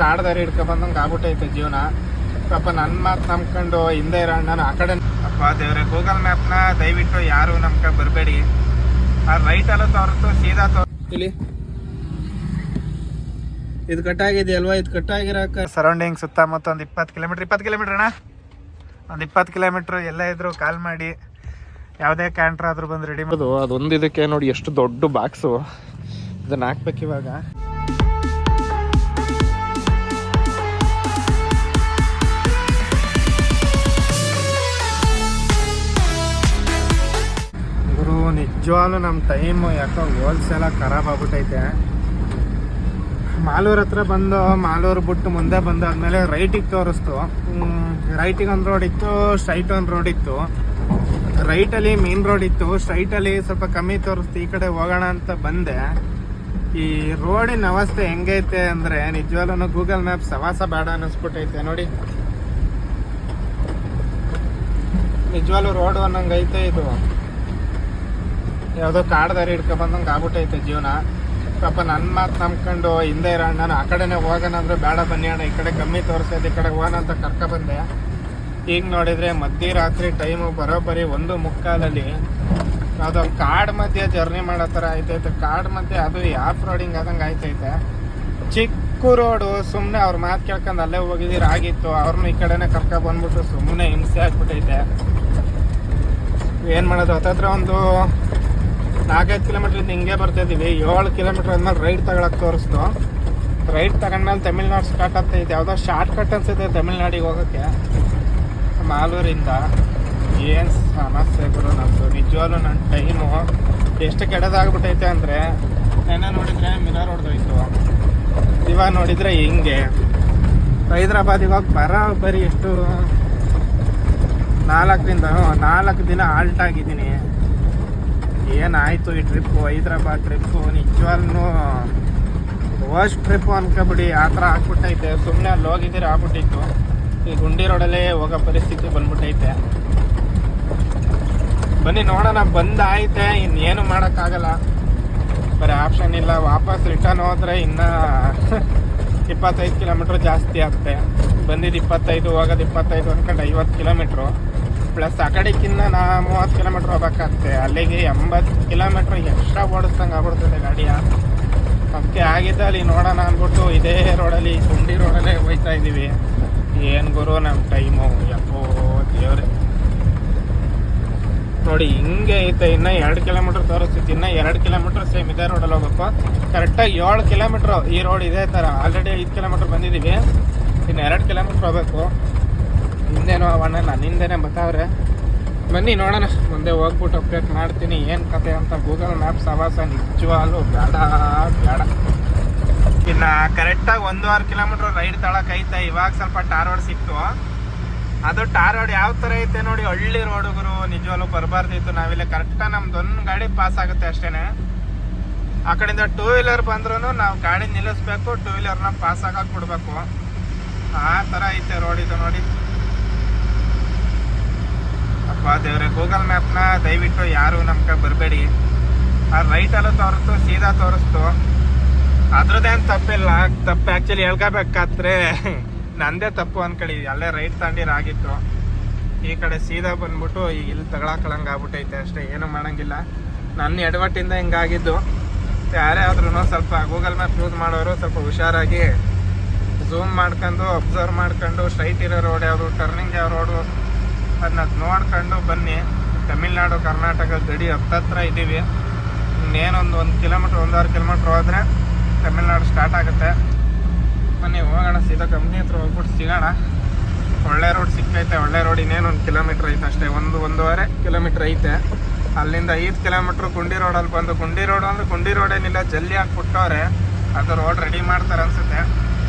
ಕಾಡ್ ದಾರಿ ಹಿಡ್ಕೊಂಡ್ ಬಂದಂಗೆ ಆಗ್ಬಿಟ್ಟೈತೆ ಜೀವನ. ಪಾಪ ನನ್ನ ಮಾತು ನಂಬ್ಕೊಂಡು ಹಿಂದೆ ಇರೋ ನಾನು ಆ ಕಡೆ ಅಪ್ಪ ದೇವ್ರೆ ಗೂಗಲ್ ಮ್ಯಾಪ್ನ ದಯವಿಟ್ಟು ಯಾರು ನಮ್ಕ ಬರಬೇಡಿ. ಆ ರೈಟ್ ಅಲ್ಲ ತೋರಿಸ್ತು ಸೀದಾ ತೋರ್ ಇಲ್ಲಿ. ಇದು ಕಟ್ಟಾಗಿದೆಯಲ್ವಾ ಇದು ಕಟ್ಟಾಗಿರೋಕೆ ಸರೌಂಡಿಂಗ್ ಸುತ್ತಮುತ್ತ ಒಂದು ಇಪ್ಪತ್ತು ಕಿಲೋಮೀಟ್ರ್. ಇಪ್ಪತ್ತು ಕಿಲೋಮೀಟ್ರ್ ಅಣ್ಣ? ಒಂದು ಇಪ್ಪತ್ತು ಕಿಲೋಮೀಟ್ರ್ ಎಲ್ಲ ಇದ್ರು ಕಾಲ್ ಮಾಡಿ. ಯಾವುದೇ ಕ್ಯಾಂಟ್ರ್ ಆದರೂ ಬಂದು ರೆಡಿ ಮಾಡೋದು ಅದೊಂದು ಇದಕ್ಕೆ ನೋಡಿ ಎಷ್ಟು ದೊಡ್ಡ ಬಾಕ್ಸು ಇದನ್ನ ಹಾಕ್ಬೇಕು ಇವಾಗ ನಿಜವಾಗ್ಲೂ ನಮ್ಮ ಟೈಮು ಯಾಕೋ ಹೋಲ್ಸೇಲ ಖರಾಬ್ ಆಗ್ಬಿಟ್ಟೈತೆ. ಮಾಲೂರ್ ಹತ್ರ ಬಂದು, ಮಾಲೂರು ಬಿಟ್ಟು ಮುಂದೆ ಬಂದಾದ್ಮೇಲೆ ರೈಟಿಗೆ ತೋರಿಸ್ತು. ರೈಟಿಗೆ ಒಂದು ರೋಡ್ ಇತ್ತು ಸ್ಟ್ರೈಟ್ ಒಂದು ರೋಡ್ ಇತ್ತು. ರೈಟಲ್ಲಿ ಮೇನ್ ರೋಡ್ ಇತ್ತು ಸ್ಟ್ರೈಟಲ್ಲಿ ಸ್ವಲ್ಪ ಕಮ್ಮಿ ತೋರಿಸ್ತು, ಈ ಕಡೆ ಹೋಗೋಣ ಅಂತ ಬಂದೆ. ಈ ರೋಡಿನ ಅವಸ್ಥೆ ಹೆಂಗೈತೆ ಅಂದರೆ ನಿಜವಾಗ್ಲೂ ಗೂಗಲ್ ಮ್ಯಾಪ್ ಸವಾಸ ಬೇಡ ಅನ್ನಿಸ್ಬಿಟ್ಟೈತೆ ನೋಡಿ. ನಿಜವಾಗ್ಲೂ ರೋಡ್ ಅನ್ನಂಗೈತೆ ಇದು. ಯಾವುದೋ ಕಾಡ್ ದಾರಿ ಹಿಡ್ಕೊಂಡ್ ಬಂದಂಗೆ ಆಗ್ಬಿಟ್ಟೈತೆ ಜೀವನ. ಪಾಪ ನನ್ನ ಮಾತು ನಂಬ್ಕೊಂಡು ಹಿಂದೆ ಇರೋ ನಾನು ಆ ಕಡೆನೇ ಹೋಗೋಣ ಅಂದ್ರೆ ಬೇಡ ಬನ್ನಿ ಅಣ್ಣ, ಈ ಕಡೆ ಕಮ್ಮಿ ತೋರಿಸೋದು ಈ ಕಡೆ ಹೋಗೋಣ ಅಂತ ಕರ್ಕ ಬಂದೆ. ಈಗ ನೋಡಿದ್ರೆ ಮಧ್ಯರಾತ್ರಿ ಟೈಮು ಬರೋಬ್ಬರಿ ಒಂದು ಮುಕ್ಕಾಲಲ್ಲಿ ಯಾವುದೋ ಕಾಡ್ ಮಧ್ಯೆ ಜರ್ನಿ ಮಾಡೋ ಥರ ಆಯ್ತೈತೆ. ಕಾಡ್ ಮಧ್ಯೆ ಅದು ಆಫ್ ರೋಡಿಂಗ್ ಆದಂಗೆ ಆಯ್ತೈತೆ. ಚಿಕ್ಕ ರೋಡು ಸುಮ್ಮನೆ ಅವ್ರ ಮಾತು ಕೇಳ್ಕೊಂಡು ಅಲ್ಲೇ ಹೋಗಿದ್ದೀರ, ಆಗಿತ್ತು. ಅವ್ರನ್ನ ಈ ಕಡೆನೇ ಕರ್ಕ ಬಂದ್ಬಿಟ್ಟು ಸುಮ್ಮನೆ ಹಿಂಸೆ ಆಗ್ಬಿಟ್ಟೈತೆ. ಏನು ಮಾಡೋದು? ಹತ್ತತ್ರ ಒಂದು ನಾಲ್ಕೈದು ಕಿಲೋಮೀಟ್ರಿಂದ ಹಿಂಗೆ ಬರ್ತಾ ಇದೀವಿ. ಏಳು ಕಿಲೋಮೀಟರ್ ಆದ್ಮೇಲೆ ರೈಟ್ ತಗೊಳಕ್ ತೋರಿಸ್ತು. ರೈಟ್ ತಗೊಂಡ್ಮೇಲೆ ತಮಿಳ್ನಾಡು ಸ್ಟಾರ್ಟ್ ಆಗ್ತಾ ಇದೆ. ಯಾವುದೋ ಶಾರ್ಟ್ ಕಟ್ ಅನ್ಸುತ್ತೆ ತಮಿಳ್ನಾಡಿಗೆ ಹೋಗೋಕ್ಕೆ. ಮಾಲೂರಿಂದ. ಏನು ಸಮಸ್ಯೆ ಗುರು ನಮ್ಮದು ನಿಜವಾಗ್ಲೂ ನನ್ನ ಟೈಮು ಎಷ್ಟು ಕೆಡದಾಗ್ಬಿಟ್ಟೈತೆ ಅಂದರೆ, ನೆನ್ನೆ ನೋಡಿದರೆ ಮಿರರ್ ಹೊಡೆದೋಯ್ತು. ಇವಾಗ ನೋಡಿದರೆ ಹಿಂಗೆ. ಹೈದ್ರಾಬಾದ್ ಇವಾಗ ಬರ ಬರೀ ಎಷ್ಟು ನಾಲ್ಕರಿಂದ ನಾಲ್ಕು ದಿನ ಆಲ್ಟ್ ಆಗಿದ್ದೀನಿ. ಏನಾಯ್ತು ಈ ಟ್ರಿಪ್ಪು ಹೈದ್ರಾಬಾದ್ ಟ್ರಿಪ್ಪು ನಿಜವಾಗ್ಲೂ ವರ್ಸ್ಟ್ ಟ್ರಿಪ್ಪು ಅನ್ಕೊಬಿಡಿ. ಆ ಥರ ಆಗ್ಬಿಟ್ಟೈತೆ. ಸುಮ್ಮನೆ ಅಲ್ಲಿ ಹೋಗಿದ್ದೀರ ಆಗ್ಬಿಟ್ಟಿತ್ತು. ಈ ಗುಂಡಿ ರೋಡಲ್ಲೇ ಹೋಗೋ ಪರಿಸ್ಥಿತಿ ಬಂದ್ಬಿಟ್ಟೈತೆ. ಬನ್ನಿ ನೋಡೋಣ. ಬಂದಾಯ್ತೆ. ಇನ್ನೇನು ಮಾಡೋಕ್ಕಾಗಲ್ಲ. ಬರೀ ಆಪ್ಷನ್ ಇಲ್ಲ. ವಾಪಸ್ ರಿಟರ್ನ್ ಹೋದರೆ ಇನ್ನೂ ಇಪ್ಪತ್ತೈದು ಕಿಲೋಮೀಟ್ರ್ ಜಾಸ್ತಿ ಆಗುತ್ತೆ. ಬಂದಿದ್ದು ಇಪ್ಪತ್ತೈದು, ಹೋಗೋದು ಇಪ್ಪತ್ತೈದು ಅಂದ್ಕೊಂಡು ಐವತ್ತು ಕಿಲೋಮೀಟ್ರು ಪ್ಲಸ್ ಆ ಕಡೆಗಿನ್ನ ನಾ ಮೂವತ್ತು ಕಿಲೋಮೀಟ್ರ್ ಹೋಗ್ಬೇಕಾಗ್ತದೆ ಅಲ್ಲಿಗೆ ಎಂಬತ್ತು ಕಿಲೋಮೀಟ್ರ್ ಎಕ್ಸ್ಟ್ರಾ ಓಡಿಸ್ದಂಗೆ ಆಗ್ಬಿಡ್ತದೆ ಗಾಡಿಯ ಅದಕ್ಕೆ ಆಗಿದ್ದ ಅಲ್ಲಿ ನೋಡೋಣ ಅಂದ್ಬಿಟ್ಟು ಇದೇ ರೋಡಲ್ಲಿ ಗುಂಡಿ ರೋಡಲ್ಲೇ ಹೋಗ್ತಾ ಇದ್ದೀವಿ. ಏನು ಗುರು ನಮ್ಮ ಟೈಮು ಯಪ್ಪೋ, ದೇವ್ರೆ. ನೋಡಿ, ಹಿಂಗೆ ಐತೆ. ಇನ್ನ ಎರಡು ಕಿಲೋಮೀಟ್ರ್ ತೋರಿಸ್ತಿತ್ತು ಇನ್ನ ಎರಡು ಕಿಲೋಮೀಟ್ರ್ ಸೇಮ್ ಇದೇ ರೋಡಲ್ಲಿ ಹೋಗ್ಬೇಕು. ಕರೆಕ್ಟಾಗಿ ಏಳು ಕಿಲೋಮೀಟ್ರ್ ಈ ರೋಡ್ ಇದೇ ಥರ ಆಲ್ರೆಡಿ ಐದು ಕಿಲೋಮೀಟ್ರ್ ಬಂದಿದ್ದೀವಿ. ಇನ್ನು ಎರಡು ಕಿಲೋಮೀಟ್ರ್ ಹೋಗ್ಬೇಕು. ಹಿಂದೇನೋ ಅವಣ್ಣ ನನ್ನ ಹಿಂದೆನೇ ಬರ್ತಾವ್ರೆ ಬನ್ನಿ ನೋಡೋಣ, ಮುಂದೆ ಹೋಗ್ಬಿಟ್ಟು ಅಪ್ಡೇಟ್ ಮಾಡ್ತೀನಿ. ಏನು ಕತೆ ಅಂತ ಗೂಗಲ್ ಮ್ಯಾಪ್ಸ್ ಆವಾಸ ನಿಜವಾಗ್ಲೂ ಬೇಡ ಬೇಡ. ಇನ್ನು ಕರೆಕ್ಟಾಗಿ ಒಂದೂವರೆ ಕಿಲೋಮೀಟ್ರ್ ರೈಡ್ ತಳಕ್ ಐತೆ. ಇವಾಗ ಸ್ವಲ್ಪ ಟಾರ್ ರೋಡ್ ಸಿಕ್ತು. ಅದು ಟಾರ್ ರೋಡ್ ಯಾವ ಥರ ಐತೆ ನೋಡಿ, ಹಳ್ಳಿ ರೋಡುಗರು ನಿಜವಾಗ್ಲೂ ಬರಬಾರ್ದಿತ್ತು. ನಾವಿಲ್ಲ ಕರೆಕ್ಟಾಗಿ ನಮ್ದೊಂದು ಗಾಡಿ ಪಾಸ್ ಆಗುತ್ತೆ ಅಷ್ಟೇ ಆ ಕಡೆಯಿಂದ ಟೂ ವೀಲರ್ ಬಂದ್ರೂ ನಾವು ಗಾಡಿ ನಿಲ್ಲಿಸ್ಬೇಕು ಟೂ ವೀಲರ್ನ ಪಾಸ್ ಆಗಕ್ಕೆ ಬಿಡಬೇಕು ಆ ಥರ ಐತೆ ರೋಡ್ ಇದು ನೋಡಿ. ಅಪ್ಪ ದೇವ್ರೆ ಗೂಗಲ್ ಮ್ಯಾಪ್ನ ದಯವಿಟ್ಟು ಯಾರು ನಮ್ಗೆ ಬರಬೇಡಿ. ಆ ರೈಟಲ್ಲೂ ತೋರಿಸ್ತು ಸೀದಾ ತೋರಿಸ್ತು. ಅದ್ರದ್ದೇನು ತಪ್ಪಿಲ್ಲ, ತಪ್ಪು ಆ್ಯಕ್ಚುಲಿ ಹೇಳ್ಕೋಬೇಕಾದ್ರೆ ನಂದೇ ತಪ್ಪು ಅನ್ಕೊಳ್ಳಿ, ಅಲ್ಲೇ ರೈಟ್ ತಗೊಂಡಿರಾಗಿತ್ತು ಈ ಕಡೆ ಸೀದಾ ಬಂದ್ಬಿಟ್ಟು ಈಗ ಇಲ್ಲಿ ತಗೊಳಕಳಂಗೆ ಆಗ್ಬಿಟ್ಟೈತೆ ಅಷ್ಟೇ, ಏನೂ ಮಾಡಂಗಿಲ್ಲ. ನನ್ನ ಎಡವಟ್ಟಿಂದ ಹಿಂಗಾಗಿದ್ದು. ಯಾರೇ ಆದ್ರೂ ಸ್ವಲ್ಪ ಗೂಗಲ್ ಮ್ಯಾಪ್ ಯೂಸ್ ಮಾಡೋರು ಸ್ವಲ್ಪ ಹುಷಾರಾಗಿ ಝೂಮ್ ಮಾಡ್ಕೊಂಡು ಅಬ್ಸರ್ವ್ ಮಾಡ್ಕೊಂಡು ಸ್ಟ್ರೈಟ್ ಇರೋ ರೋಡ್ ಯಾವುದು ಟರ್ನಿಂಗ್ ಯಾವ ರೋಡು ಅದನ್ನ ನೋಡ್ಕೊಂಡು ಬನ್ನಿ. ತಮಿಳ್ನಾಡು, ಕರ್ನಾಟಕ ಗಡಿ ಹತ್ತತ್ರ ಇದ್ದೀವಿ. ಇನ್ನೇನೊಂದು ಒಂದು ಕಿಲೋಮೀಟ್ರ್, ಒಂದೂವರೆ ಕಿಲೋಮೀಟ್ರ್ ಹೋದರೆ ತಮಿಳ್ನಾಡು ಸ್ಟಾರ್ಟ್ ಆಗುತ್ತೆ. ಬನ್ನಿ, ಹೋಗೋಣ, ಸೀದಾ ಕಂಪ್ನಿ ಹತ್ರ ಹೋಗ್ಬಿಟ್ಟು ಸಿಗೋಣ. ಒಳ್ಳೆ ರೋಡ್ ಸಿಕ್ಕೈತೆ ಒಳ್ಳೆ ರೋಡ್ ಇನ್ನೇನು ಒಂದು ಕಿಲೋಮೀಟ್ರ್ ಐತೆ ಅಷ್ಟೇ. ಒಂದು ಒಂದೂವರೆ ಕಿಲೋಮೀಟ್ರ್ ಐತೆ. ಅಲ್ಲಿಂದ ಐದು ಕಿಲೋಮೀಟ್ರ್ ಗುಂಡಿ ರೋಡಲ್ಲಿ ಬಂದು, ಗುಂಡಿ ರೋಡ್ ಅಂದ್ರೆ ಗುಂಡಿ ರೋಡೇನಿಲ್ಲ ಜಲ್ಲಿ ಹಾಕ್ಬಿಟ್ಟವ್ರೆ. ಅದು ರೋಡ್ ರೆಡಿ ಮಾಡ್ತಾರೆ ಅನ್ಸುತ್ತೆ.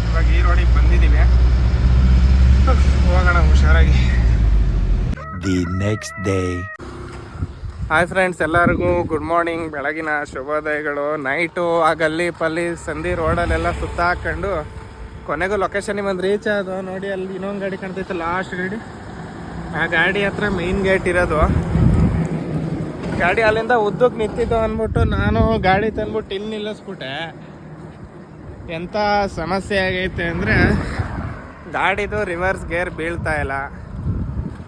ಇವಾಗ ಈ ರೋಡಿಗೆ ಬಂದಿದ್ದೀವಿ ಹೋಗೋಣ ಹುಷಾರಾಗಿ. The next day hi friends ಎಲ್ಲರಿಗೂ ಗುಡ್ ಮಾರ್ನಿಂಗ್ ಬೆಳಗಿನ ಶುಭೋದಯಗಳು. ನೈಟು ಆ ಗಲ್ಲಿ ಪಲ್ಲಿ ಸಂಧಿ ರೋಡಲ್ಲೆಲ್ಲ ಸುತ್ತ ಹಾಕೊಂಡು ಕೊನೆಗೂ ಲೊಕೇಶನ್ ಒಂದು ರೀಚ್ ಆದ ನೋಡಿ, ಅಲ್ಲಿ ಇನ್ನೊಂದು ಗಾಡಿ ಕಾಣ್ತೈತೆ ಲಾಸ್ಟ್ ಗಾಡಿ. ಆ ಗಾಡಿ ಹತ್ರ ಮೈನ್ ಗೇಟ್ ಇರೋದು. ಗಾಡಿ ಅಲ್ಲಿಂದ ಉದ್ದಕ್ಕೆ ನಿಂತಿದ್ದು ಅಂದ್ಬಿಟ್ಟು ನಾನು ಗಾಡಿ ತಂದ್ಬಿಟ್ಟು ಇಲ್ಲಿ ನಿಲ್ಲಿಸ್ಬಿಟ್ಟೆ. ಎಂಥ ಸಮಸ್ಯೆ ಆಗೈತೆ ಅಂದರೆ ಗಾಡಿದು ರಿವರ್ಸ್ ಗೇರ್ ಬೀಳ್ತಾ ಇಲ್ಲ.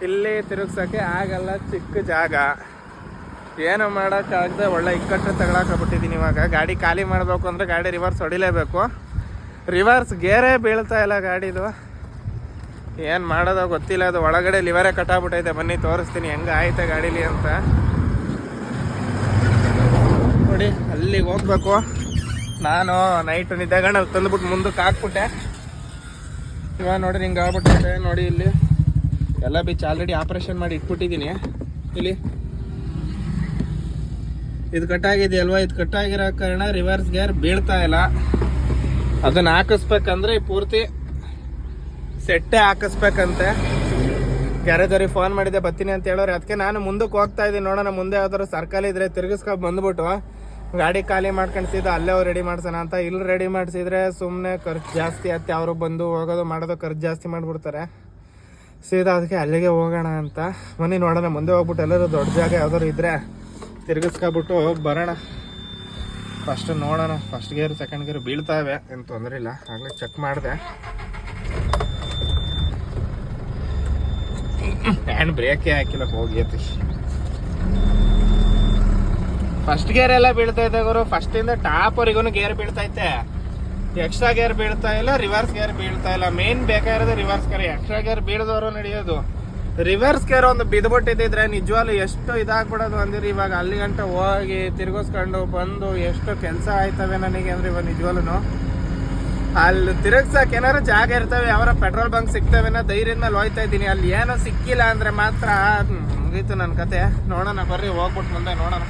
ಇಲ್ಲಿ ತಿರುಗ್ಸೋಕ್ಕೆ ಆಗಲ್ಲ, ಚಿಕ್ಕ ಜಾಗ. ಏನು ಮಾಡೋಕ್ಕಾಗದೆ ಒಳ್ಳೆ ಇಕ್ಕಟ್ಟು ತಗೊಳಕ್ಬಿಟ್ಟಿದ್ದೀನಿ ಇವಾಗ. ಗಾಡಿ ಖಾಲಿ ಮಾಡಬೇಕು ಅಂದರೆ ಗಾಡಿ ರಿವರ್ಸ್ ಹೊಡಿಲೇಬೇಕು. ರಿವರ್ಸ್ ಗೇರೇ ಬೀಳ್ತಾ ಇಲ್ಲ ಗಾಡಿದು. ಏನು ಮಾಡೋದೋ ಗೊತ್ತಿಲ್ಲ, ಅದು ಒಳಗಡೆ ಲಿವರೇ ಕಟ್ಟಾಗ್ಬಿಟ್ಟೈತೆ. ಬನ್ನಿ, ತೋರಿಸ್ತೀನಿ. ಹೆಂಗೆ ಆಯ್ತೆ ಗಾಡೀಲಿ ಅಂತ. ನೋಡಿ, ಅಲ್ಲಿಗೆ ಹೋಗ್ಬೇಕು. ನಾನು ನೈಟ್ ನಿದ್ದೆಗಣ್ಣ ತಂದುಬಿಟ್ಟು ಮುಂದಕ್ಕೆ ಹಾಕ್ಬಿಟ್ಟೆ. ಇವಾಗ ನೋಡಿ ಹಿಂಗೆ ಆಗ್ಬಿಟ್ಟೈತೆ. ನೋಡಿ ಇಲ್ಲಿ. ಎಲ್ಲ ಬಿಚ್ಚ ಆಲ್ರೆಡಿ ಆಪ್ರೇಷನ್ ಮಾಡಿ ಇಟ್ಬಿಟ್ಟಿದ್ದೀನಿ. ಇಲ್ಲಿ. ಇದು ಕಟ್ಟಾಗಿದೆಯಲ್ವಾ ಇದು ಕಟ್ಟಾಗಿರೋ ಕಾರಣ ರಿವರ್ಸ್ ಗೇರ್ ಬೀಳ್ತಾ ಇಲ್ಲ. ಅದನ್ನ ಹಾಕಿಸ್ಬೇಕಂದ್ರೆ ಪೂರ್ತಿ ಸೆಟ್ಟೆ ಹಾಕಿಸ್ಬೇಕಂತೆ. ಗ್ಯಾರೇಜ್ ಫೋನ್ ಮಾಡಿದೆ ಬರ್ತೀನಿ ಅಂತ ಹೇಳೋರು. ಅದಕ್ಕೆ ನಾನು ಮುಂದಕ್ಕೆ ಹೋಗ್ತಾ ಇದ್ದೀನಿ. ನೋಡೋಣ, ಮುಂದೆ ಯಾವ್ದಾದ್ರು ಸರ್ಕಲ್ ಇದ್ರೆ ತಿರ್ಗಿಸ್ಕೊಂಡು ಬಂದ್ಬಿಟ್ಟು. ಗಾಡಿ ಖಾಲಿ ಮಾಡ್ಕೊಂಡು ಅಲ್ಲೇ ಅವ್ರು ರೆಡಿ ಮಾಡ್ಸೋಣ ಅಂತ. ಇಲ್ಲಿ ರೆಡಿ ಮಾಡಿಸಿದ್ರೆ ಸುಮ್ಮನೆ ಖರ್ಚು ಜಾಸ್ತಿ ಆಗುತ್ತೆ ಅವರು ಬಂದು ಹೋಗೋದು, ಮಾಡೋದು ಖರ್ಚು ಜಾಸ್ತಿ ಮಾಡಿಬಿಡ್ತಾರೆ. ಸೀದಾ ಅದಕ್ಕೆ ಅಲ್ಲಿಗೆ ಹೋಗೋಣ ಅಂತ. ಮನೆ ನೋಡೋಣ, ಮುಂದೆ ಹೋಗ್ಬಿಟ್ಟು ಎಲ್ಲರೂ ದೊಡ್ಡ ಜಾಗ ಯಾವ್ದಾದ್ರು ಇದ್ರೆ ತಿರ್ಗಿಸ್ಕೊಬಿಟ್ಟು ಬರೋಣ. ಫಸ್ಟ್ ನೋಡೋಣ ಫಸ್ಟ್ ಗೇರ್ ಸೆಕೆಂಡ್ ಗೇರ್ ಬೀಳ್ತಾವೆ, ಏನು ತೊಂದರೆ ಇಲ್ಲ. ಆಗಲೇ ಚೆಕ್ ಮಾಡಿದೆ. ಹ್ಯಾಂಡ್ ಬ್ರೇಕೇ ಹಾಕಿಲ್ಲ, ಹೋಗಿ ಫಸ್ಟ್ ಗೇರ್ ಎಲ್ಲ ಬೀಳ್ತಾ ಇದ್ದಾಗ ಗುರು ಫಸ್ಟ್ ಇಂದ ಟಾಪ್ ವರೆಗೂ ಗೇರ್ ಬೀಳ್ತೈತೆ ಎಕ್ಸ್ಟ್ರಾ ಗೇರ್ ಬೀಳ್ತಾ ಇಲ್ಲ ರಿವರ್ಸ್ ಗೇರ್ ಬೀಳ್ತಾ ಇಲ್ಲ. ಮೇನ್ ಬೇಕಾಗಿರೋದು ರಿವರ್ಸ್ ಗೇರ್ ಎಕ್ಸ್ಟ್ರಾ ಗೇರ್ ಬೀಳದವರು ನಡೆಯೋದು. ರಿವರ್ಸ್ ಗೇರ್ ಒಂದು ಬಿದ್ಬಿಟ್ಟಿದ್ರೆ ನಿಜವಾಗ್ಲೂ ಎಷ್ಟು ಇದಾಗ್ಬಿಡೋದು ಅಂದಿರಿ. ಇವಾಗ ಅಲ್ಲಿ ಗಂಟ ಹೋಗಿ ತಿರ್ಗಿಸ್ಕೊಂಡು ಬಂದು ಎಷ್ಟು ಕೆಲಸ ಆಯ್ತವೆ ನನಗೆ ಅಂದ್ರೆ ಇವಾಗ ನಿಜವಾಗ್ಲೂ ಅಲ್ಲಿ ತಿರುಗ್ಸಕ್ಕೆ ಏನಾರು ಜಾಗ ಇರ್ತವೆ ಯಾವ ಪೆಟ್ರೋಲ್ ಬಂಕ್ ಸಿಗ್ತವೆ ಅನ್ನೋ ಧೈರ್ಯದ ಮೇಲೆ ಹೋಯ್ತಾ ಇದ್ದೀನಿ. ಅಲ್ಲಿ ಏನೋ ಸಿಕ್ಕಿಲ್ಲ ಅಂದ್ರೆ ಮಾತ್ರ ಮುಗೀತು ನನ್ನ ಕತೆ. ನೋಡೋಣ, ಬರ್ರಿ, ಹೋಗ್ಬಿಟ್ಟು ಮುಂದೆ ನೋಡೋಣ.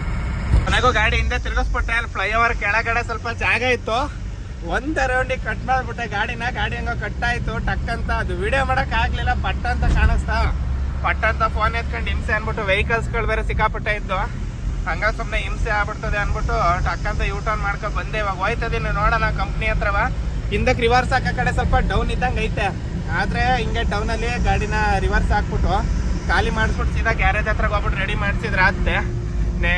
ನನಗೂ ಗಾಡಿ ಹಿಂದೆ ತಿರ್ಗಿಸ್ಬಿಟ್ಟೆ ಅಲ್ಲಿ ಫ್ಲೈಓವರ್ ಕೆಳಗಡೆ ಸ್ವಲ್ಪ ಜಾಗ ಇತ್ತು. ಒಂದ್ ರೌಂಡಿಗೆ ಕಟ್ ಮಾಡ್ಬಿಟ್ಟೆ. ಗಾಡಿನ, ಗಾಡಿ ಹಂಗ ಕಟ್ ಆಯ್ತು. ಟಕ್ ಅಂತ ಅದು ವಿಡಿಯೋ ಮಾಡಕ್ ಆಗ್ಲಿಲ್ಲ. ಪಟ್ ಅಂತ ಕಾಣಿಸ್ತಾ. ಪಟ್ ಅಂತ ಫೋನ್ ಎತ್ಕೊಂಡು ಹಿಂಸೆ ಅನ್ಬಿಟ್ಟು ವೆಹಿಕಲ್ಸ್ಗಳು ಬೇರೆ ಸಿಕ್ಕಾಪಟ್ಟೆ ಇದ್ದು. ಹಂಗ ಸುಮ್ಮನೆ ಹಿಂಸೆ ಆಗ್ಬಿಡ್ತದೆ ಅನ್ಬಿಟ್ಟು ಟಕ್ ಅಂತ ಯೂ ಟರ್ನ್ ಮಾಡ್ಕೊಂಡು ಬಂದೆ ಇವಾಗ ಹೋಯ್ತದೀನಿ ನೋಡೋಣ ಕಂಪ್ನಿ ಹತ್ರವ ಹಿಂದಕ್ಕೆ ರಿವರ್ಸ್ ಹಾಕೋ ಕಡೆ ಸ್ವಲ್ಪ ಡೌನ್ ಇದ್ದಂಗೆ ಐತೆ. ಆದ್ರೆ ಹಿಂಗೆ ಡೌನ್ ಅಲ್ಲಿ ಗಾಡಿನ ರಿವರ್ಸ್ ಹಾಕ್ಬಿಟ್ಟು ಖಾಲಿ ಮಾಡಿಸ್ಬಿಟ್ಟು ಸೀದಾ ಗ್ಯಾರೇಜ್ ಹತ್ರ ಹೋಗ್ಬಿಟ್ಟು ರೆಡಿ ಮಾಡಿಸಿದ್ರೆ ಆತ್ತೆ ನೇ,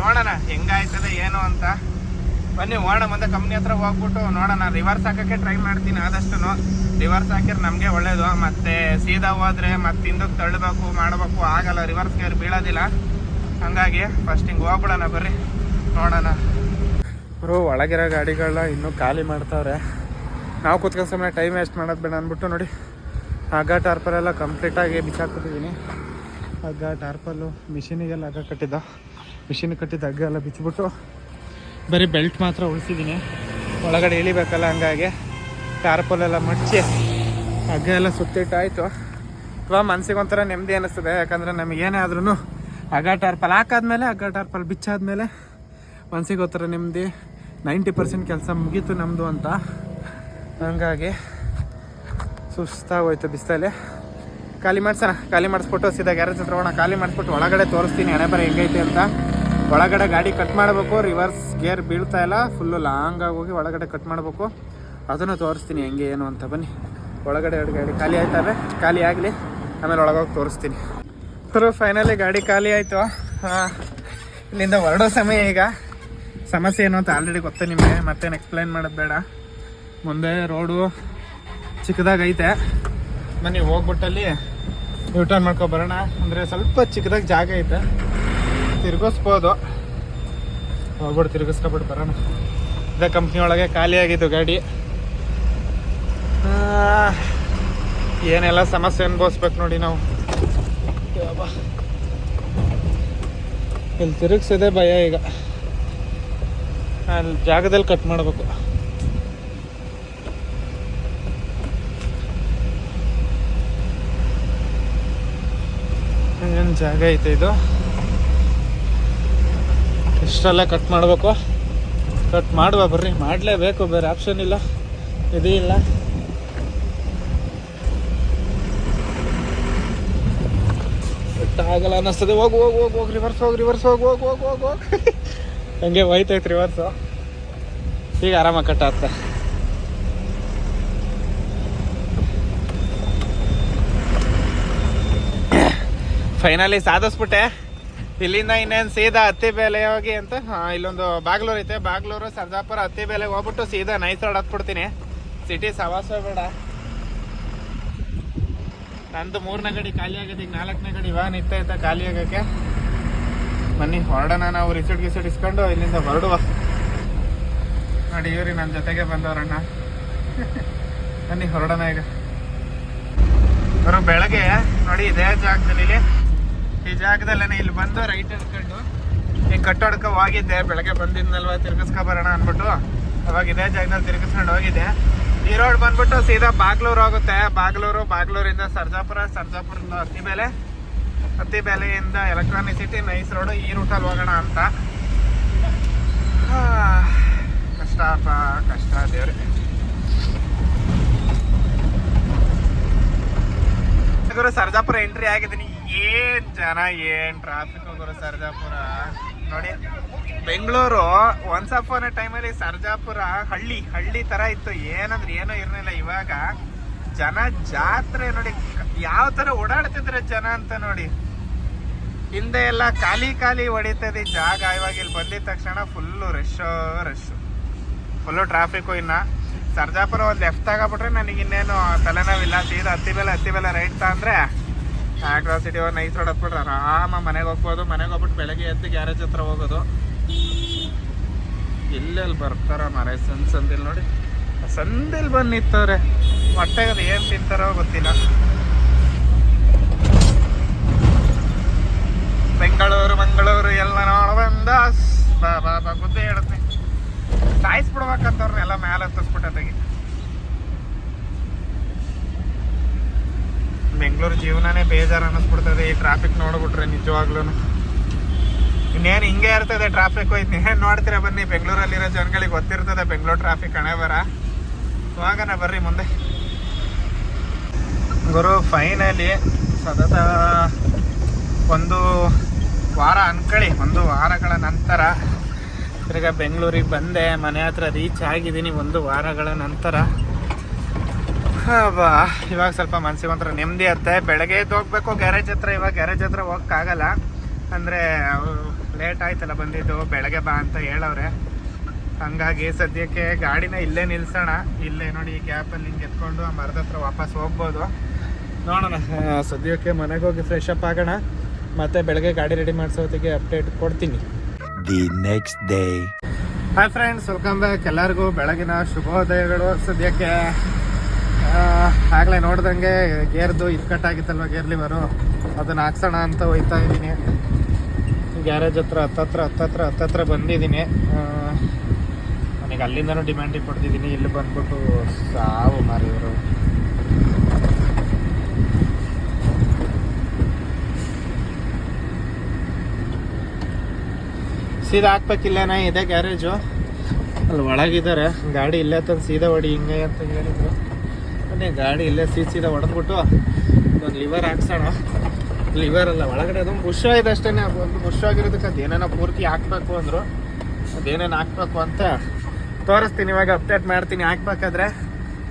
ನೋಡೋಣ ಹೆಂಗಾಯ್ತದೆ, ಏನು ಅಂತ. ಬನ್ನಿ ಹೋಗೋಣ ಮುಂದೆ ಕಂಪ್ನಿ ಹತ್ರ ಹೋಗ್ಬಿಟ್ಟು ನೋಡೋಣ. ರಿವರ್ಸ್ ಹಾಕಕ್ಕೆ ಟ್ರೈ ಮಾಡ್ತೀನಿ ಆದಷ್ಟು ರಿವರ್ಸ್ ಹಾಕಿದ್ರೆ ನಮಗೆ ಒಳ್ಳೇದು. ಮತ್ತೆ ಸೀದಾ ಹೋದ್ರೆ ಮತ್ತೆ ಹಿಂದಕ್ಕೆ ತಳ್ಳಬೇಕು, ಮಾಡಬೇಕು, ಆಗಲ್ಲ. ರಿವರ್ಸ್ ಗೇರ್ ಬೀಳೋದಿಲ್ಲ. ಹಂಗಾಗಿ ಫಸ್ಟ್ ಹಿಂಗೆ ಹೋಗ್ಬಿಡೋಣ ಬರ್ರಿ. ನೋಡೋಣ. ಅವರು ಒಳಗಿರೋ ಗಾಡಿಗಳನ್ನ ಇನ್ನೂ ಖಾಲಿ ಮಾಡ್ತಾವ್ರೆ. ನಾವು ಕೂತ್ಕೊಂಡು ಸಮಯ ಟೈಮ್ ವೇಸ್ಟ್ ಮಾಡೋದು ಬೇಡ ಅಂದ್ಬಿಟ್ಟು ನೋಡಿ. ಹಗ್ಗ ಟಾರ್ಪಲ್ ಎಲ್ಲ ಕಂಪ್ಲೀಟಾಗಿ ಬಿಚ್ಚಾಕ್ಬಿಟ್ಟಿದ್ದೀನಿ ಹಗ್ಗ ಟಾರ್ಪಲ್ಲು ಮಿಷಿನಿಗೆಲ್ಲ ಹಗ್ಗ ಕಟ್ಟಿದ್ದ. ಮಿಷಿನ್ ಕಟ್ಟಿದ್ದ ಹಗ್ಗ ಎಲ್ಲ ಬಿಚ್ಚಿಬಿಟ್ಟು ಬರೀ ಬೆಲ್ಟ್ ಮಾತ್ರ ಉಳಿಸಿದ್ದೀನಿ. ಒಳಗಡೆ ಇಳಿಬೇಕಲ್ಲ ಹಂಗಾಗಿ. ಟಾರ್ಪಲ್ ಎಲ್ಲ ಮಡ್ಚಿ ಹಗ್ಗ ಎಲ್ಲ ಸುತ್ತಿಟ್ಟಾಯಿತು. ಅಥವಾ ಮನ್ಸಿಗೆ ಒಂಥರ ನೆಮ್ಮದಿ ಅನ್ನಿಸ್ತದೆ ಯಾಕಂದರೆ ನಮಗೇನೇ ಆದ್ರೂ ಹಗ್ಗ ಟಾರ್ಪಲ್ ಹಾಕಾದ್ಮೇಲೆ, ಹಗ್ಗ ಟಾರ್ಪಲ್ ಬಿಚ್ಚಾದ್ಮೇಲೆ ಮನ್ಸಿಗೆ ಒಂಥರ ನೆಮ್ಮದಿ, ನೈಂಟಿ ಪರ್ಸೆಂಟ್ ಕೆಲಸ ಮುಗೀತು ನಮ್ಮದು ಅಂತ. ಹಂಗಾಗಿ ಸುಸ್ತಾಗೋಯ್ತು ಬಿಸ್ತಲ್ಲಿ ಖಾಲಿ ಮಾಡ್ಸೋಣ. ಖಾಲಿ ಮಾಡಿಸ್ಬಿಟ್ಟು ಸೀದಾ ಗ್ಯಾರೇಜ್ ಹತ್ರ ಹೋಗೋಣ. ಖಾಲಿ ಮಾಡಿಸ್ಬಿಟ್ಟು ಒಳಗಡೆ ತೋರಿಸ್ತೀನಿ. ಹಣೆ ಬರ ಹೆಂಗೈತೆ ಅಂತ. ಒಳಗಡೆ ಗಾಡಿ ಕಟ್ ಮಾಡಬೇಕು ರಿವರ್ಸ್ ಗೇರ್ ಬೀಳ್ತಾ ಇಲ್ಲ ಫುಲ್ಲು ಲಾಂಗಾಗಿ ಹೋಗಿ ಒಳಗಡೆ ಕಟ್ ಮಾಡಬೇಕು. ಅದನ್ನು ತೋರಿಸ್ತೀನಿ ಹೆಂಗೆ ಏನು ಅಂತ, ಬನ್ನಿ. ಒಳಗಡೆ ಎರಡು ಗಾಡಿ ಖಾಲಿ ಆಯ್ತವೆ, ಖಾಲಿ ಆಗಲಿ, ಆಮೇಲೆ ಒಳಗೋಗಿ ತೋರಿಸ್ತೀನಿ. ಸರ್ ಫೈನಲಿ ಗಾಡಿ ಖಾಲಿ ಆಯಿತು. ಇಲ್ಲಿಂದ ಹೊರಡೋ ಸಮಯ ಈಗ. ಸಮಸ್ಯೆ ಏನು ಅಂತ ಆಲ್ರೆಡಿ ಗೊತ್ತೆ ನಿಮಗೆ, ಮತ್ತೇನು ಎಕ್ಸ್ಪ್ಲೈನ್ ಮಾಡೋದು ಬೇಡ. ಮುಂದೆ ರೋಡು ಚಿಕ್ಕದಾಗೈತೆ ಬನ್ನಿ, ಹೋಗ್ಬಿಟ್ಟಲ್ಲಿ ಯೂಟರ್ನ್ ಮಾಡ್ಕೊ ಬರೋಣ. ಅಂದರೆ ಸ್ವಲ್ಪ ಚಿಕ್ಕದಾಗಿ ಜಾಗ ಐತೆ. ತಿರ್ಗಿಸ್ಬೋದು. ಹೋಗ್ಬಿಟ್ಟು ತಿರ್ಗಿಸ್ಕೊಬಿಟ್ಟು ಬರೋಣ. ಇದೇ ಕಂಪ್ನಿ ಒಳಗೆ ಖಾಲಿ ಆಗಿದ್ದು ಗಾಡಿ ಏನೆಲ್ಲ ಸಮಸ್ಯೆ ಅನುಭವಿಸ್ಬೇಕು ನೋಡಿ ನಾವು. ಇಲ್ಲಿ ತಿರುಗಿಸೋದೇ ಭಯ ಈಗ. ಅಲ್ಲಿ ಜಾಗದಲ್ಲಿ ಕಟ್ ಮಾಡಬೇಕು. ಜಾಗ ಐತೆ ಇದು? ಇಷ್ಟೆಲ್ಲ ಕಟ್ ಮಾಡಬೇಕು. ಕಟ್ ಮಾಡುವ ಬರ್ರಿ, ಮಾಡಲೇಬೇಕು, ಬೇರೆ ಆಪ್ಷನ್ ಇಲ್ಲ. ಇದು ಇಲ್ಲ. ಕಟ್ ಆಗಲ್ಲ ಅನ್ನಿಸ್ತದೆ. ಹೋಗಿ ಹೋಗಿ ಹೋಗಿ ಹೋಗಿ ರಿವರ್ಸ್ ಹೋಗಿ ರಿವರ್ಸ್ ಹೋಗಿ ಹೋಗಿ ಹೋಗಿ ಹೋಗಿ. ಹೋಗಿ ಹಂಗೆ ಹೋಯ್ತೈತೆ ರಿವರ್ಸು ಈಗ ಆರಾಮಾಗಿ ಕಟ್ ಆಗ್ತಾ. ಫೈನಲಿ ಸಾಧಿಸ್ಬಿಟ್ಟೆ ಇಲ್ಲಿಂದ ಇನ್ನೇನು ಸೀದಾ ಹತ್ತಿ ಬೆಲೆ ಹೋಗಿ ಅಂತ? ಇಲ್ಲೊಂದು ಬಾಗ್ಲೂರು ಐತೆ. ಬಾಗ್ಲೂರು, ಸರ್ಜಾಪುರ ಹತ್ತಿ ಬೆಲೆಗೆ ಹೋಗ್ಬಿಟ್ಟು ಸೀದಾ ನೈಸ್ ರೋಡ್ ಹತ್ಬಿಡ್ತೀನಿ. ಸಿಟಿ ಸವಾಸ ಬೇಡ. ನಂದು ಮೂರನೇ ಗಡಿ ಖಾಲಿ ಆಗಿದೆ. ಈಗ ನಾಲ್ಕನೇ ಗಡಿ ಇವಾಗ ನಿಂತ ಐತೆ ಖಾಲಿ ಆಗೋಕ್ಕೆ. ಬನ್ನಿ, ಹೊರಡೋಣ ನಾವು ರಿಸಿಟ್ ಗಿಸಿಟ್ ಇಸ್ಕೊಂಡು ಇಲ್ಲಿಂದ ಹೊರಡುವ. ನೋಡಿ, ಇವ್ರಿ ನನ್ನ ಜೊತೆಗೆ ಬಂದವರಣ್ಣ. ಬನ್ನಿ, ಹೊರಡೋಣ ಈಗ. ಬರೋ ಬೆಳಗ್ಗೆ, ನೋಡಿ, ಇದೇ ಜಾಗದಲ್ಲಿ ಈ ಜಾಗದಲ್ಲೇ ಇಲ್ಲಿ ಬಂದು ರೈಟ್ ಹಿಡ್ಕೊಂಡು ಈ ಕಟ್ಟೋಡ್ಕ ಹೋಗಿದ್ದೆ ಬೆಳಗ್ಗೆ ಬಂದಿದ್ನಲ್ವ, ತಿರ್ಗಿಸ್ಕೊ ಬರೋಣ ಅಂದ್ಬಿಟ್ಟು. ಅವಾಗ ಇದೇ ಜಾಗದಲ್ಲಿ ತಿರ್ಗಿಸ್ಕೊಂಡು ಹೋಗಿದ್ದೆ. ಈ ರೋಡ್ ಬಂದ್ಬಿಟ್ಟು ಸೀದಾ ಬಾಗ್ಲೂರು ಹೋಗುತ್ತೆ. ಬಾಗ್ಲೂರು, ಬಾಗ್ಲೂರಿಂದ ಸರ್ಜಾಪುರ, ಸರ್ಜಾಪುರದಿಂದ ಹತ್ತಿಬೇಲೆ. ಹತ್ತಿಬೇಲೆಯಿಂದ ಎಲೆಕ್ಟ್ರಾನಿಕ್ ಸಿಟಿ ನೈಸ್ ರೋಡ್ ಈ ರೂಟಲ್ಲಿ ಹೋಗೋಣ ಅಂತ. ಕಷ್ಟ ಕಷ್ಟಪ್ಪ ಕಷ್ಟ ದೇವ್ರಿ. ಸರ್ಜಾಪುರ ಎಂಟ್ರಿ ಆಗಿದ್ದೀನಿ. ಏನ್ ಜನ, ಏನ್ ಟ್ರಾಫಿಕ್ ಹೋಗೋರು ಸರ್ಜಾಪುರ? ನೋಡಿ, ಬೆಂಗಳೂರು ಒನ್ಸ್ ಅಪಾನ್ ಟೈಮಲ್ಲಿ ಸರ್ಜಾಪುರ ಹಳ್ಳಿ ಹಳ್ಳಿ ತರ ಇತ್ತು. ಏನಂದ್ರೆ ಏನೋ ಇರಲಿಲ್ಲ ಇವಾಗ. ಜನ ಜಾತ್ರೆ ನೋಡಿ, ಯಾವ ತರ ಓಡಾಡ್ತಿದ್ರೆ ಜನ ಅಂತ ನೋಡಿ. ಹಿಂದೆ ಎಲ್ಲ ಖಾಲಿ ಖಾಲಿ ಹೊಡಿತದೆ ಜಾಗ. ಇವಾಗ ಇಲ್ಲಿ ಬಂದಿದ ತಕ್ಷಣ full rush rush full traffic ಇನ್ನ. ಸರ್ಜಾಪುರ ಒಂದು ಲೆಫ್ಟ್ ತಗೊಬಿಟ್ರೆ ನನಗೆ ಇನ್ನೇನು ತಲೆನೋವಿಲ್ಲ. ಸೀದಾ ಹತ್ತಿ ಬೆಲೆ ಹತ್ತಿ ಬೆಲೆ ರೈಟ್ ತಗೊಂಡ್ರೆ ಸಿಟಿ ಒಂದು ನೈಸ್ ರೋಡ್ ಹತ್ಬಿಟ್ರೆ ಆರಾಮ ಮನೆಗೆ ಹೋಗ್ಬೋದು. ಮನೆಗೆ ಹೋಗ್ಬಿಟ್ಟು ಬೆಳಗ್ಗೆ ಎದ್ದು ಗ್ಯಾರೇಜ್ ಹತ್ರ ಹೋಗೋದು. ಎಲ್ಲೆಲ್ಲಿ ಬರ್ತಾರ ಮರೆ ಸಂದ್ ಸಂದಿಲ್ ನೋಡಿ. ಸಂದಿಲ್ ಬಂದು ನಿಂತವ್ರೆ. ಹೊಟ್ಟೆಗೆ ಅದು ಏನು ತಿಂತಾರೋ ಗೊತ್ತಿಲ್ಲ. ಬೆಂಗಳೂರು, ಮಂಗಳೂರು, ಎಲ್ಲ ನೋಡ ಬಂದ ಬಾ ಬಾ ಬಾ ಬುದ್ಧಿ ಎಲ್ಲ ಸಾಯಿಸ್ಬಿಡ್ಬೇಕಂತವ್ರನ್ನೆಲ್ಲ ಮೇಲೆ ಹತ್ತಿಸ್ಬಿಟ್ಟದಾಗಿ ಬೆಂಗಳೂರು ಜೀವನನೇ ಬೇಜಾರು ಅನ್ನಿಸ್ಬಿಡ್ತದೆ, ಈ ಟ್ರಾಫಿಕ್ ನೋಡ್ಬಿಟ್ರೆ ನಿಜವಾಗ್ಲೂ ಇನ್ನೇನು ಹಿಂಗೆ ಇರ್ತದೆ ಟ್ರಾಫಿಕ್ ಇನ್ನೇನು ನೋಡ್ತೀರಾ ಬನ್ನಿ, ಬೆಂಗಳೂರಲ್ಲಿರೋ ಜನಗಳಿಗೆ ಗೊತ್ತಿರ್ತದೆ ಬೆಂಗಳೂರು ಟ್ರಾಫಿಕ್ ಹಣೆ ಬರ. ಹೋಗೋಣ ಬರ್ರಿ ಮುಂದೆ. ಗುರು ಫೈನಲಿ ಸತತ ಒಂದು ವಾರ ಅನ್ಕೊಳ್ಳಿ ಒಂದು ವಾರಗಳ ನಂತರ ತಿರ್ಗಾ ಬೆಂಗಳೂರಿಗೆ ಬಂದೆ, ಮನೆ ಹತ್ರ ರೀಚ್ ಆಗಿದ್ದೀನಿ ಒಂದು ವಾರಗಳ ನಂತರ. ಬಾ ಇವಾಗ ಸ್ವಲ್ಪ ಮನಸ್ಸಿಗೆ ಒಂಥರ ನೆಮ್ಮದಿ ಅತ್ತೆ ಬೆಳಗ್ಗೆ ಎದ್ದು ಹೋಗ್ಬೇಕು ಗ್ಯಾರೇಜ್ ಹತ್ರ. ಇವಾಗ ಗ್ಯಾರೇಜ್ ಹತ್ರ ಹೋಗಕ್ಕಾಗಲ್ಲ. ಅಂದರೆ ಲೇಟ್ ಆಯ್ತಲ್ಲ ಬಂದಿದ್ದು. ಬೆಳಗ್ಗೆ ಬಾ ಅಂತ ಹೇಳವ್ರೆ. ಹಂಗಾಗಿ ಸದ್ಯಕ್ಕೆ ಗಾಡಿನ ಇಲ್ಲೇ ನಿಲ್ಸೋಣ. ಇಲ್ಲೇ ನೋಡಿ ಈ ಗ್ಯಾಪಲ್ಲಿ ಹಿಂಗೆ ಎತ್ಕೊಂಡು ಆ ಮರದ ಹತ್ರ ವಾಪಸ್ ಹೋಗ್ಬೋದು. ನೋಡೋಣ. ಸದ್ಯಕ್ಕೆ ಮನೆಗೆ ಹೋಗಿ ಫ್ರೆಶ್ ಅಪ್ ಆಗೋಣ. ಮತ್ತೆ ಬೆಳಗ್ಗೆ ಗಾಡಿ ರೆಡಿ ಮಾಡಿಸೋದಕ್ಕೆ ಅಪ್ಡೇಟ್ ಕೊಡ್ತೀನಿ. The next day hi friends welcome back ಎಲ್ಲರಿಗೂ ಬೆಳಗಿನ ಶುಭೋದಯಗಳು ಸದ್ಯಕ್ಕೆ. ಆಗಲೇ ನೋಡ್ದಂಗೆ ಗೇರ್ದು ಇಕ್ಕಟ್ಟಾಗಿತ್ತಲ್ವ ಗೇರ್ ಲಿವರು ಅದನ್ನ ಹಾಕ್ಸೋಣ ಅಂತ ಹೋಯ್ತಾ ಇದ್ದೀನಿ. ಗ್ಯಾರೇಜ್ ಹತ್ರ, ಹತ್ತತ್ರ ಹತ್ತತ್ರ ಹತ್ತತ್ರ ಬಂದಿದ್ದೀನಿ. ನನಗೆ ಅಲ್ಲಿಂದನೂ ಡಿಮ್ಯಾಂಡಿಗೆ ಕೊಡ್ತಿದ್ದೀನಿ. ಇಲ್ಲಿ ಬಂದ್ಬಿಟ್ಟು ಸಾವು ಮಾರಿದ್ರು ಸೀದಾ ಹಾಕ್ಬೇಕಿಲ್ಲನಾ? ಇದೆ ಗ್ಯಾರೇಜು. ಅಲ್ಲಿ ಒಳಗಿದ್ದಾರೆ. ಗಾಡಿ ಇಲ್ಲೇ ತಂದು ಸೀದಾ ಹೊಡಿ ಹಿಂಗೆ ಅಂತ ಹೇಳಿದ್ರು. ಬನ್ನಿ ಗಾಡಿ ಇಲ್ಲೇ ಸಿ ಸೀದಾ ಹೊಡೆದ್ಬಿಟ್ಟು ಒಂದು ಲಿವರ್ ಹಾಕ್ಸೋಣ. ಲಿವರ್ ಅಲ್ಲ, ಒಳಗಡೆ ಅದೊಂದು ಬುಷ್ ಇದೆ ಅಷ್ಟೇ ಒಂದು ಬುಷ್ ಆಗಿರೋದಕ್ಕೆ ಏನೇನೋ ಪೂರ್ತಿ ಹಾಕ್ಬೇಕು ಅಂದರು. ಅದೇನೇನು ಹಾಕ್ಬೇಕು ಅಂತ ತೋರಿಸ್ತೀನಿ, ಇವಾಗ ಅಪ್ಡೇಟ್ ಮಾಡ್ತೀನಿ. ಹಾಕ್ಬೇಕಾದ್ರೆ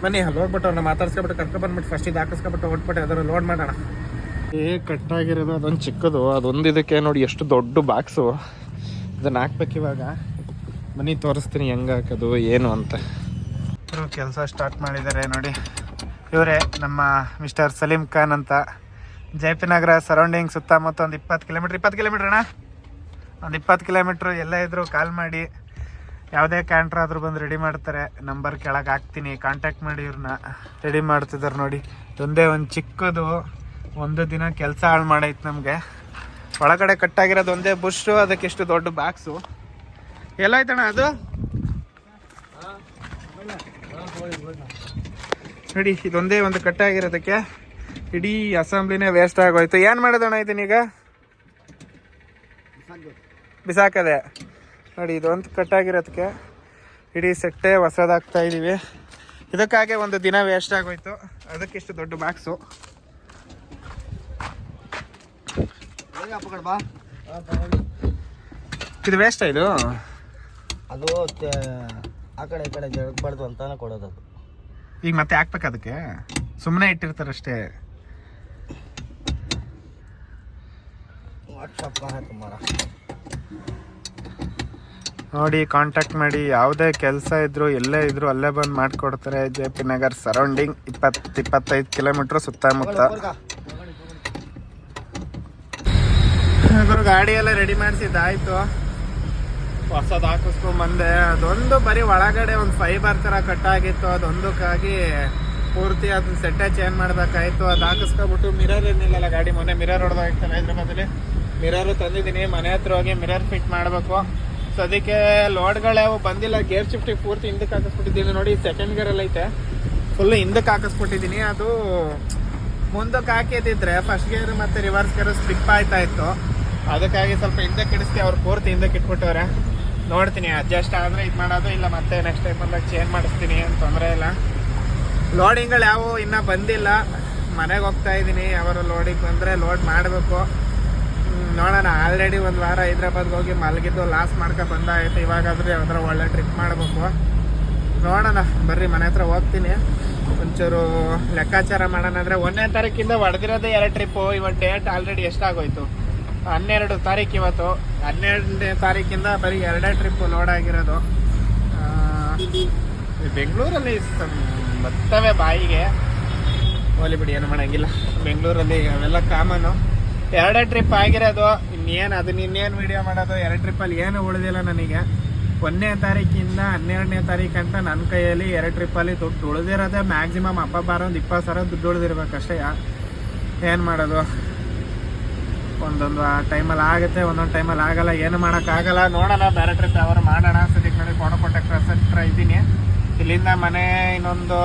ಬನ್ನಿ, ಅಲ್ಲಿ ಹೋಗ್ಬಿಟ್ಟು ಅವ್ರನ್ನ ಮಾತಾಡ್ಸ್ಕೊಬಿಟ್ಟು ಕರ್ಕೊಬಂದ್ಬಿಟ್ಟು ಫಸ್ಟ್ ಇದು ಹಾಕಿಸ್ಕೊಬಿಟ್ಟು ಹೊಟ್ಬಿಟ್ಟು ಅದನ್ನು ಲೋಡ್ ಮಾಡೋಣ. ಏ, ಕಟ್ಟಾಗಿರೋದು, ಅದೊಂದು ಚಿಕ್ಕದು. ಅದೊಂದು ಇದಕ್ಕೆ ನೋಡಿ ಎಷ್ಟು ದೊಡ್ಡ ಬಾಕ್ಸು ಇದನ್ನ ಹಾಕ್ಬೇಕು ಇವಾಗ. ಬನ್ನಿ, ತೋರಿಸ್ತೀನಿ ಹೆಂಗೆ ಹಾಕೋದು, ಏನು ಅಂತ. ಕೆಲಸ ಸ್ಟಾರ್ಟ್ ಮಾಡಿದ್ದಾರೆ ನೋಡಿ. ಇವರೇ ನಮ್ಮ ಮಿಸ್ಟರ್ ಸಲೀಂ ಖಾನ್ ಅಂತ. ಜೆ ಪಿ ನಗರ ಸರೌಂಡಿಂಗ್ ಸುತ್ತಮುತ್ತ ಒಂದು ಇಪ್ಪತ್ತು ಕಿಲೋಮೀಟ್ರ್ ಇಪ್ಪತ್ತು ಕಿಲೋಮೀಟ್ರ್ ಅಣ್ಣ? ಒಂದು ಇಪ್ಪತ್ತು ಕಿಲೋಮೀಟ್ರ್ ಎಲ್ಲ ಇದ್ದರೂ ಕಾಲ್ ಮಾಡಿ. ಯಾವುದೇ ಕ್ಯಾಂಟ್ರ್ ಆದರೂ ಬಂದು ರೆಡಿ ಮಾಡ್ತಾರೆ. ನಂಬರ್ ಕೆಳಗೆ ಹಾಕ್ತೀನಿ ಕಾಂಟ್ಯಾಕ್ಟ್ ಮಾಡಿ ಇವ್ರನ್ನ ರೆಡಿ ಮಾಡ್ತಿದ್ದಾರೆ ನೋಡಿ. ಒಂದೇ ಒಂದು ಚಿಕ್ಕದು, ಒಂದು ದಿನ ಕೆಲಸ ಹಾಳು ಮಾಡೈತೆ ನಮಗೆ. ಒಳಗಡೆ ಕಟ್ಟಾಗಿರೋದು ಒಂದೇ ಬುಷು ಅದಕ್ಕೆ ಇಷ್ಟು ದೊಡ್ಡ ಬಾಕ್ಸು ಎಲ್ಲಾಯ್ತಣ್ಣ ಅದು? ನೋಡಿ, ಇದೊಂದೇ ಒಂದು ಕಟ್ಟಾಗಿರೋದಕ್ಕೆ ಇಡೀ ಅಸೆಂಬ್ಲಿನೇ ವೇಸ್ಟ್ ಆಗೋಯ್ತು. ಏನು ಮಾಡೋದಣ್ಣ ಇದನ್ನೀಗ ಬಿಸಾಕದೆ. ನೋಡಿ, ಇದೊಂದು ಕಟ್ಟಾಗಿರೋದಕ್ಕೆ ಇಡೀ ಸೆಟ್ಟೆ ಹೊಸದಾಗ್ತಾ ಇದ್ದೀವಿ ಇದಕ್ಕಾಗೆ ಒಂದು ದಿನ ವೇಸ್ಟ್ ಆಗೋಯ್ತು. ಅದಕ್ಕೆ ಇಷ್ಟು ದೊಡ್ಡ ಬಾಕ್ಸು ಇದು ವೇಸ್ಟ್ ಇದು? ಅದು, ಆ ಕಡೆ ಈ ಕಡೆ ಜರಗಬಾರ್ದು ಅಂತಾನೆ ಕೊಡೋದು ಈಗ ಮತ್ತೆ ಹಾಕ್ಬೇಕು ಅದಕ್ಕೆ. ಸುಮ್ಮನೆ ಇಟ್ಟಿರ್ತಾರೆ ಅಷ್ಟೇ. ನೋಡಿ ಕಾಂಟ್ಯಾಕ್ಟ್ ಮಾಡಿ. ಯಾವುದೇ ಕೆಲಸ ಇದ್ರು ಎಲ್ಲೇ ಇದ್ರು ಅಲ್ಲೇ ಬಂದು ಮಾಡಿಕೊಡ್ತಾರೆ. ಜೆ ಪಿ ನಗರ್ ಸರೌಂಡಿಂಗ್ ಇಪ್ಪತ್ತು ಇಪ್ಪತ್ತೈದು ಕಿಲೋಮೀಟ್ರ್ ಸುತ್ತಮುತ್ತ. ಗಾಡಿ ಎಲ್ಲ ರೆಡಿ ಮಾಡಿಸಿದ್ದಾಯ್ತು. ಹೊಸದು ಹಾಕಿಸ್ಕೊಂಬಂದೆ ಅದೊಂದು ಬರೀ ಒಳಗಡೆ ಒಂದು ಫೈಬರ್ ಥರ ಕಟ್ ಆಗಿತ್ತು. ಅದೊಂದಕ್ಕಾಗಿ ಪೂರ್ತಿ ಅದನ್ನ ಸೆಟ್ಟೆ ಚೇಂಜ್ ಮಾಡ್ಬೇಕಾಯ್ತು. ಅದು ಹಾಕಿಸ್ಕೊಬಿಟ್ಟು ಮಿರರ್ ಏನಿಲ್ಲಲ್ಲ, ಗಾಡಿ ಮೊನ್ನೆ ಮಿರರ್ ಹೊಡೆದಾಗ್ತಲ್ಲ ಹೈದ್ರಾಬಾದಲ್ಲಿ ಮಿರರ್ ತಂದಿದ್ದೀನಿ, ಮನೆ ಹತ್ರ ಹೋಗಿ ಮಿರರ್ ಫಿಟ್ ಮಾಡಬೇಕು. ಸೊ ಅದಕ್ಕೆ ಲೋಡ್ಗಳ್ಯಾವು ಬಂದಿಲ್ಲ. ಗೇರ್ ಶಿಫ್ಟಿಗೆ ಪೂರ್ತಿ ಹಿಂದಕ್ಕೆ ಹಾಕಿಸ್ಬಿಟ್ಟಿದ್ದೀನಿ. ನೋಡಿ ಸೆಕೆಂಡ್ ಗೇರಲ್ಲಿ ಐತೆ. ಫುಲ್ ಹಿಂದಕ್ಕೆ ಹಾಕಿಸ್ಬಿಟ್ಟಿದ್ದೀನಿ. ಅದು ಮುಂದಕ್ಕೆ ಹಾಕಿದ್ದಿದ್ರೆ ಫಸ್ಟ್ ಗೇರ್ ಮತ್ತೆ ರಿವರ್ಸ್ ಗೇರ್ ಸ್ಲಿಪ್ ಆಯ್ತಾ ಇತ್ತು. ಅದಕ್ಕಾಗಿ ಸ್ವಲ್ಪ ಹಿಂದಕ್ಕೆ ಇಡಿಸ್ತೀವಿ ಅವ್ರು ಪೂರ್ತಿ ಹಿಂದಕ್ಕೆ ಇಟ್ಬಿಟ್ಟವ್ರೆ. ನೋಡ್ತೀನಿ ಅಡ್ಜಸ್ಟ್ ಆದರೆ ಇದು ಮಾಡೋದು ಇಲ್ಲ, ಮತ್ತೆ ನೆಕ್ಸ್ಟ್ ಟೈಮ್ ಬಂದಾಗ ಚೇಂಜ್ ಮಾಡಿಸ್ತೀನಿ ಏನು ತೊಂದರೆ ಇಲ್ಲ. ಲೋಡಿಂಗ್ಗಳು ಯಾವ ಇನ್ನೂ ಬಂದಿಲ್ಲ. ಮನೆಗೆ ಹೋಗ್ತಾ ಇದ್ದೀನಿ ಅವರು ಲೋಡಿಂಗ್ ಬಂದರೆ ಲೋಡ್ ಮಾಡಬೇಕು. ನೋಡೋಣ ಆಲ್ರೆಡಿ ಒಂದು ವಾರ ಹೈದ್ರಾಬಾದ್ಗೆ ಹೋಗಿ ಮಲಗಿದ್ದು ಲಾಸ್ ಮಾಡ್ಕೊ ಬಂದಾಯಿತು. ಇವಾಗಾದರೂ ಯಾವ್ದಾರ ಒಳ್ಳೆ ಟ್ರಿಪ್ ಮಾಡಬೇಕು. ನೋಡೋಣ, ಬರ್ರಿ, ಮನೆ ಹತ್ರ ಹೋಗ್ತೀನಿ. ಒಂಚೂರು ಲೆಕ್ಕಾಚಾರ ಮಾಡೋಣ ಅಂದರೆ ಒಂದನೇ ತಾರೀಕಿಂದ ಹೊಡೆದಿರೋದೇ ಎರಡು ಟ್ರಿಪ್ಪು ಇವತ್ತು ಡೇಟ್ ಆಲ್ರೆಡಿ ಎಷ್ಟಾಗೋಯ್ತು? ಹನ್ನೆರಡು ತಾರೀಕು ಇವತ್ತು. ಹನ್ನೆರಡನೇ ತಾರೀಕಿಂದ ಬರೀ ಎರಡೇ ಟ್ರಿಪ್ ಆಗಿರೋದು. ಬೆಂಗಳೂರಲ್ಲಿ ಬರ್ತವೆ ಬಾಯಿಗೆ. ಹೋಲಿ ಬಿಡಿ, ಏನು ಮಾಡೋಂಗಿಲ್ಲ. ಬೆಂಗಳೂರಲ್ಲಿ ಅವೆಲ್ಲ ಕಾಮನು ಎರಡೇ ಟ್ರಿಪ್ ಆಗಿರೋದು, ಇನ್ನೇನು, ಅದನ್ನ ಇನ್ನೇನು ವಿಡಿಯೋ ಮಾಡೋದು? ಎರಡು ಟ್ರಿಪ್ಪಲ್ಲಿ ಏನು ಉಳಿದಿಲ್ಲ ನನಗೆ. ಒಂದನೇ ತಾರೀಕಿಂದ ಹನ್ನೆರಡನೇ ತಾರೀಕು ಅಂತ ನನ್ನ ಕೈಯಲ್ಲಿ ಎರಡು ಟ್ರಿಪ್ಪಲ್ಲಿ ದುಡ್ಡು ಉಳಿದಿರೋದೇ ಮ್ಯಾಕ್ಸಿಮಮ್ ಹಬ್ಬ, ಬಾರ ಒಂದು ಇಪ್ಪತ್ತು ಸಾವಿರ ದುಡ್ಡು ಉಳಿದಿರ್ಬೇಕಷ್ಟೇ ಏನು ಮಾಡೋದು? ಒಂದೊಂದು ಆ ಟೈಮಲ್ಲಿ ಆಗುತ್ತೆ, ಒಂದೊಂದು ಟೈಮಲ್ಲಿ ಆಗಲ್ಲ, ಏನು ಮಾಡೋಕ್ಕಾಗಲ್ಲ ನೋಡೋಣ, ಬೇರೆ ಟ್ರಿಪ್ ಯಾವಾರು ಮಾಡೋಣ. ಸದ್ಯಕ್ಕೆ ನೋಡಿ ಕೋಣಕೋಟೆ ಕ್ರಸ್ ಹತ್ರ ಇದ್ದೀನಿ. ಇಲ್ಲಿಂದ ಮನೆ ಇನ್ನೊಂದು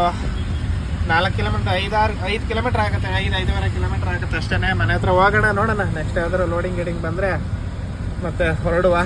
ನಾಲ್ಕು ಕಿಲೋಮೀಟ್ರ್ ಐದಾರು, ಐದು ಕಿಲೋಮೀಟ್ರ್ ಆಗುತ್ತೆ, ಐದು, ಐದೂವರೆ ಕಿಲೋಮೀಟ್ರ್ ಆಗುತ್ತೆ ಅಷ್ಟೇ ಮನೆ ಹತ್ರ ಹೋಗೋಣ, ನೋಡೋಣ. ನೆಕ್ಸ್ಟ್ ಯಾವ್ದಾದ್ರು ಲೋಡಿಂಗ್ ಗಿಡಿಂಗ್ ಬಂದರೆ ಮತ್ತೆ ಹೊರಡುವ.